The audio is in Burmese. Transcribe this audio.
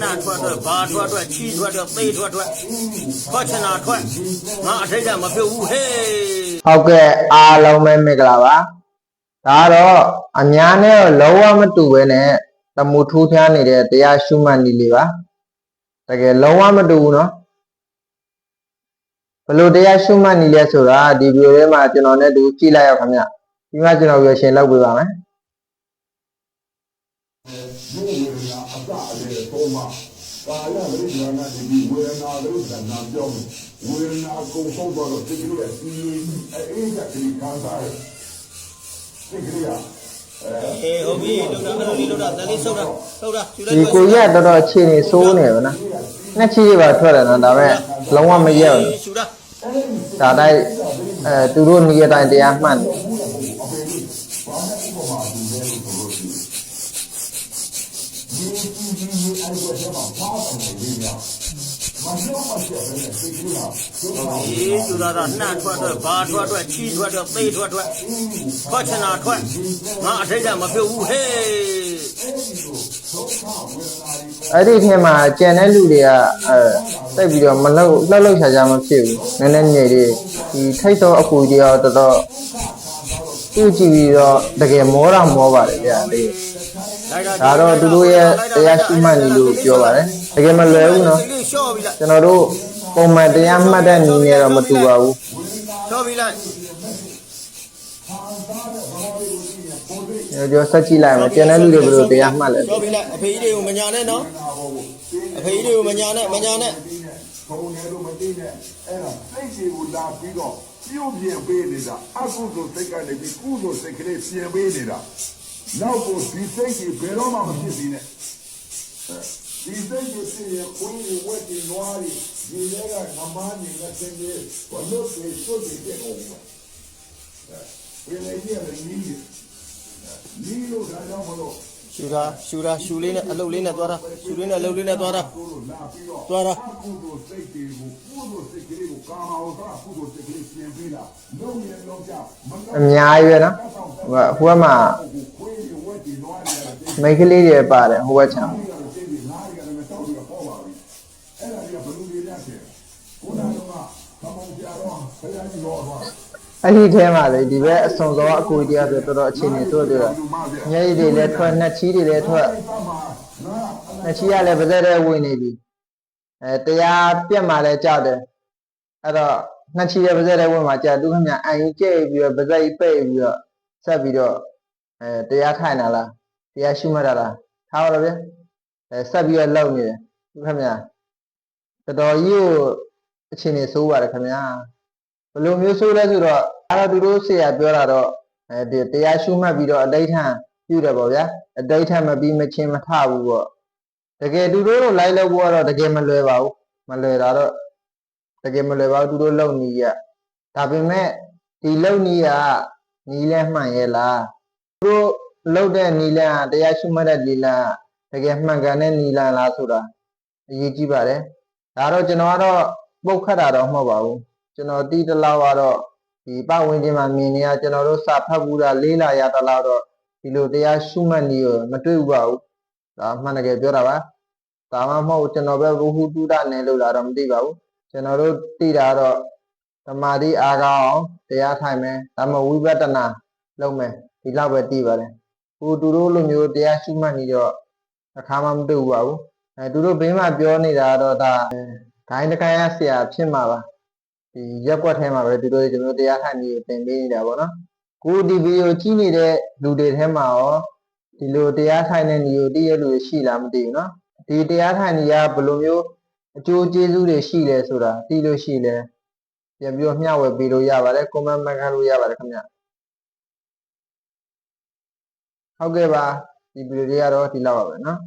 နှံ့ထွက်ထွက်ဘာထွက်ထွက်ချီထွက်ထွက်သေးထွက်ထွက်ခေါ်ချင်တာထွက်ငါအထိတ်ကမပြုတ်ဘူးဟေးဟုတ်ကဲ့အားလုံးပဲမင်္ဂလာပါဒါတော့အများနဲ့လောဝမတူပဲနဲ့တမှုထူးဖြားနေတဲ့တရားရှုမှတ်နေလေပါတကယ်လောဝမတူဘူးနော်ဘလို့တရားရှုမှတ်နေလဲဆိုတာဒီဗီဒီယိုထဲမှာကျွန်တော်နဲ့တူကြည့်လိုက်ရအောင်ခင်ဗျဒီမှာကျွန်တော်ရွေးရှင်လောက်ပေးပါမယ် ရုပ်ဝေဒနာအစအလေပေါ်မှာကာယဝိညာဏဒီဝေဒနာလို့ကနာပြောင်းဝေဒနာကိုဆုံးတော့ဒီကလေးအစီအေးကတိခံစားရဒီကလေးကဟေးဟုတ်ပြီလောက်တာအဲ့လိုလေးလောက်တာတလေးဆုပ်တာဆုပ်တာယူလိုက်ဒီကိုကြီးကတော်တော်အခြေအနေဆိုးနေပါနော်နှစ်ချီးပါထွက်တယ်နော်ဒါပေမဲ့လုံးဝမရက်ဘူးရှူတာဒါတိုင်းအဲသူတို့နေရာတိုင်းတရားမှတ်တယ် အေးယူတာကနှံ့ထွက်ထွက်ဘာထွက်ထွက်ချီထွက်ထွက်သိထွက်ထွက်ထွက်ချင်တာထွက်ငါအထိတ်ကမပြုတ်ဘူးဟေးအဲ့ဒီထဲမှာကြံတဲ့လူတွေကအဲတိတ်ပြီးတော့မလှုပ်လှုပ်လှုပ်ရှားရှားမဖြစ်ဘူးနည်းနည်းငြိမ်လေးဒီထိတ်သောအကူကြီးတော့တော်တော်သူ့ကြည့်ပြီးတော့တကယ်မောတာမောပါတယ်ဗျာဒီလိုက်တာ ဒါတော့သူတို့ရဲ့တရားရှိမှတ်နေလို့ပြောပါတယ်တကယ်မလွယ်ဘူးနော်ဒီလေးလျှော့ပြီလားကျွန်တော်တို့ပုံမှန်တရားမှတ်တဲ့နည်းနဲ့တော့မတူပါဘူးလျှော့ပြီလားကျွန်တော်ဆက်ကြည့်လိုက်မယ်ကြံတဲ့လူတွေဘယ်လိုတရားမှတ်လဲလျှော့ပြီလားအဖေကြီးတွေကိုမညာနဲ့နော်အဖေကြီးတွေကိုမညာနဲ့မညာနဲ့ဘုံနေလို့မသိနဲ့အဲ့ဒါစိတ်တွေကိုလာပြီးတော့ပြုတ်ပြင်ပေးနေတာအကုသိုလ်စိတ်ကနေပြီးကုသိုလ်စိတ်ကလေးပြင်ပေးနေတာ နောက်ကိုဒီစိတ်ကြီးဘယ်တော့မှမဖြစ်သေးနဲ့ဒီစိတ်ကြီးပြင်ရင်ကိုယ်ကိုဝက်ပြီးနွားရီဒီလေကနမန်းနေနဲ့ဆင်းရဲဘလို့ပြေစွတ်ပြီးတဲ့အောင်ပဲဘယ်လေကြီးရနေနီးနီးလို့ဒါကြောင့်မလို့ရှူတာရှူတာရှူလေးနဲ့အလုပ်လေးနဲ့သွားတာရှူလေးနဲ့အလုပ်လေးနဲ့သွားတာကိုလိုလာပြီးတော့သွားတာကုသိုလ်စိတ်တွေကိုကုသိုလ်စိတ်ကလေးကိုကာမဝဇ္ဇကုသိုလ်စိတ်ကလေးပြင်ပေးတာလုံးရင်လုံးကြမလုံးအများကြီးပဲနော်ဟိုကဟိုဘက်မှာ ခွေးတွေဝက်တွေနွားတွေလည်းသိ မိန်းကလေးတွေပါတယ်ဟိုဘက်ချမ်းပြီးတော့သိပြီးငါးတွေကလည်းတောက်ပြီးတော့ပေါ်ပါပြီအဲ့ဒါတွေကဘလူတွေလက်တယ်ကိုနာတော့ကသမုံပြတော့ဘယ်ရည်ရောတော့အဲ့ဒီထဲမှာလေဒီဘက်အစွန်စောအကူကြီးကဆိုတော်တော်အခြေအနေဆိုးတယ်လူမပြမျက်ရည်တွေလည်းထွက်နှက်ချီးတွေလည်းထွက်အဲ့မှာငါနှက်ချီးကလည်းပါးစက်ထဲဝင်နေပြီအဲတရားပြက်မှလည်းကြောက်တယ်အဲ့တော့နှက်ချီးရဲ့ပါးစက်ထဲဝင်မှကြာသူခင်ဗျအန်ကြီးကျဲပြီးတော့ပါးစက်ကြီးပိတ်ပြီးတော့ဆက်ပြီးတော့အဲတရားထိုင်တာလား တရားရှုမှတ်တာလားထားပါတော့ဗျအဲဆက်ပြီးတော့လောက်နေတယ်သူခင်ဗျတော်တော်ကြီးကိုအခြေအနေဆိုးပါတယ်ခင်ဗျာဘယ်လိုမျိုးဆိုးလဲဆိုတော့အဲ့တော့သူတို့ဆရာပြောတာတော့အဲဒီတရားရှုမှတ်ပြီးတော့အတိဋ္ဌံပြုတယ်ပေါ့ဗျာအတိဋ္ဌံမပြီးမချင်းမထဘူးပေါ့တကယ်သူတို့လိုလိုက်လို့ကတော့တကယ်မလွယ်ပါဘူးမလွယ်တာတော့တကယ်မလွယ်ပါဘူးသူတို့လုံနီးရဒါပေမဲ့ဒီလုံနီးကနီးလဲမှန်ရဲ့လားသူတို့ လုံတဲ့နီးလန်းကတရားရှုမှတ်တဲ့နီးလန်းကတကယ်မှန်ကန်တဲ့နီးလန်းလားဆိုတာအရေးကြီးပါတယ်ဒါတော့ကျွန်တော်ကတော့ပုတ်ခတ်တာတော့မဟုတ်ပါဘူးကျွန်တော်တီးတလောက်ကတော့ဒီပတ်ဝန်းကျင်မှာမြင်နေရကျွန်တော်တို့စာဖတ်ဘူးတာလေးလာရတလောက်တော့ဒီလိုတရားရှုမှတ်နည်းကိုမတွေ့ဘူးပါဘူးဒါမှန်တကယ်ပြောတာပါဒါမှမဟုတ်ကျွန်တော်ပဲဘုဟုတုဒနဲ့လို့လာတော့မသိပါဘူးကျွန်တော်တို့သိတာတော့သမာဓိအားကောင်းအောင်တရားထိုင်မယ်ဒါမှမဟုတ်ဝိပဿနာလုပ်မယ်ဒီလောက်ပဲသိပါတယ် ဟိုသူတို့လိုမျိုးတရားရှုမှတ်နေတော့အခါမှမတွေ့ဘူးပါဘူးအဲသူတို့ဘေးမှာပြောနေတာကတော့ဒါဒိုင်းတခိုင်းရဆရာဖြစ်မှာပါဒီရက်ွက်ထဲမှာပဲသူတို့ကျွန်တော်တို့တရားထိုင်နေသင်ပေးနေတာပေါ့နော်ကိုဒီဗီဒီယိုကြည့်နေတဲ့လူတွေထဲမှာရောဒီလိုတရားထိုင်တဲ့နေကိုတည့်ရလူတွေရှိလားမသိဘူးနော်ဒီတရားထိုင်နေကဘယ်လိုမျိုးအကျိုးကျေးဇူးတွေရှိလဲဆိုတာသိလို့ရှိလဲပြန်ပြီးတော့မျှဝေပေးလို့ရပါတယ်ကွန်မန့်မှတ်ခန်းလို့ရပါတယ်ခင်ဗျ ဟုတ်ကဲ့ပါဒီဗီဒီယိုလေးကတော့ဒီလောက်ပါပဲနော်